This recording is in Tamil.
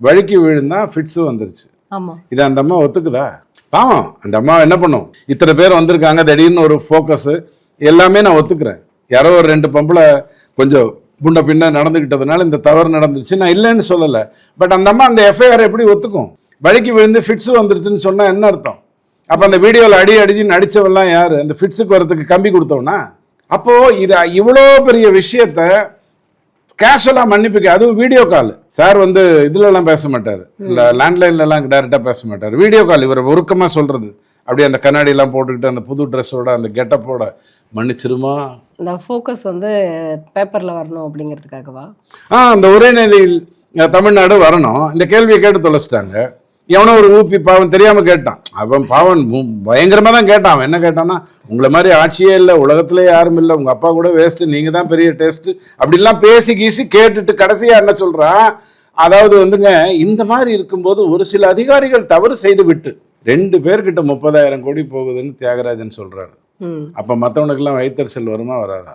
வழுக்கி விழுந்தா ஃபிட்ஸும் வந்துருச்சு. இது அந்த அம்மா ஒத்துக்குதா? பாவம் அந்த அம்மா என்ன பண்ணும்? இத்தனை பேர் வந்திருக்காங்க திடீர்னு ஒரு ஃபோக்கஸு எல்லாமே நான் ஒத்துக்கிறேன். யாரோ ஒரு ரெண்டு பொம்பளை கொஞ்சம் முன்ன பின்ன நடந்துக்கிட்டதுனால இந்த தவறு நடந்துருச்சு. நான் இல்லைன்னு சொல்லலை. பட் அந்த அம்மா அந்த எஃப்ஐஆர் எப்படி ஒத்துக்கும்? வழுக்கி விழுந்து ஃபிட்ஸு வந்துருச்சுன்னு சொன்னால் என்ன அர்த்தம்? அப்போ அந்த வீடியோவில் அடி அடிச்சு நடிச்சவெல்லாம் யார்? அந்த ஃபிட்ஸுக்கு வரதுக்கு கம்பி கொடுத்தவனா? அப்போது இது இவ்வளோ பெரிய விஷயத்த கேஷுவலாக மன்னிப்புக்கு அதுவும் வீடியோ கால் சார் வந்து இதுலலாம் பேச மாட்டார். இல்லை லேண்ட்லைன்லலாம் டைரெக்டாக பேச மாட்டார். வீடியோ கால் இவர் உருக்கமாக சொல்கிறது அப்படியே அந்த கண்ணாடியெல்லாம் போட்டுக்கிட்டு அந்த புது ட்ரெஸ்ஸோட அந்த கெட்டப்போட மன்னிச்சிருமா? இந்த ஃபோக்கஸ் வந்து பேப்பர்ல வரணும் அப்படிங்கிறதுக்காகவா? ஆ அந்த உரைநிலையில் தமிழ்நாடு வரணும். இந்த கேள்வியை கேட்டு தொலைச்சிட்டாங்க. எவனோ ஒரு ஊப்பி பாவன் தெரியாம கேட்டான். அவன் பாவன் மு- பயங்கரமா தான் கேட்டான். அவன் என்ன கேட்டான்னா உங்களை மாதிரி ஆட்சியே இல்லை உலகத்திலே யாரும் இல்லை உங்க அப்பா கூட வேஸ்ட் நீங்க தான் பெரிய டேஸ்ட் அப்படிலாம் பேசி கீசி கேட்டுட்டு கடைசியா என்ன சொல்றான் அதாவது வந்துங்க இந்த மாதிரி இருக்கும்போது ஒரு சில அதிகாரிகள் தவறு செய்து விட்டு ரெண்டு பேர்கிட்ட முப்பதாயிரம் கோடி போகுதுன்னு தியாகராஜன் அப்ப மற்றவனுக்கெல்லாம் வைத்தறிச்சல் வருமா வராதா?